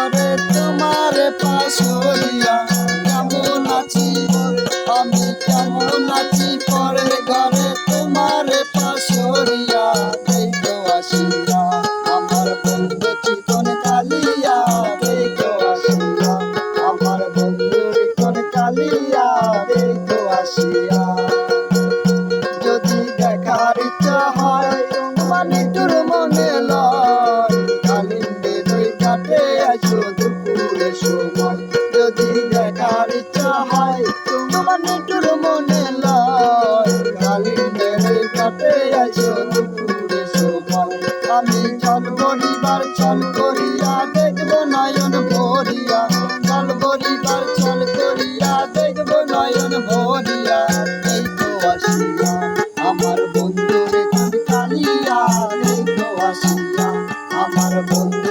করে তোমার পাশ হইয়া কেমন আছি? আমি কেমন আছি? পরে ঘরে তোমার পাশ হইয়া এই তো আসিয়া আমার বন্ধু চিকন কালিয়া। এই তো আসিয়া আমার বন্ধু চিকন কালিয়া। এই তো আসিয়া যদি দেখার ইচ্ছা হয়, তোমার নিটুর মনে কালি মেরে কাটে আইসো দুপুরে ভরিয়া। চল পরিবার চল করিয়া ভরিয়া। এই তো আমার বন্ধু কালিয়া আমার বন্ধু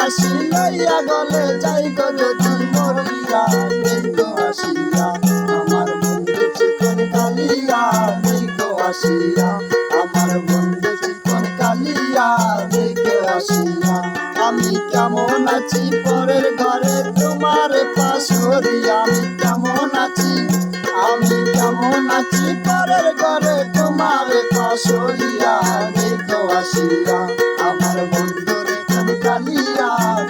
পাশি লইয়া গলে যাইব যদি মরিয়া দেখো আসিয়া। আমার বন্ধু চিকন কালিয়া দেখো আসিয়া। আমার বন্ধু চিকন কালিয়া দেখো আসিয়া। আমি কেমন আছি পরের ঘরে তোমার পাশরিয়া আমি কেমন আছি? আমি কেমন আছি পরের ঘরে তোমার পাশরিয়া দেখো আসিয়া, আমার বন্ধুরে I need you.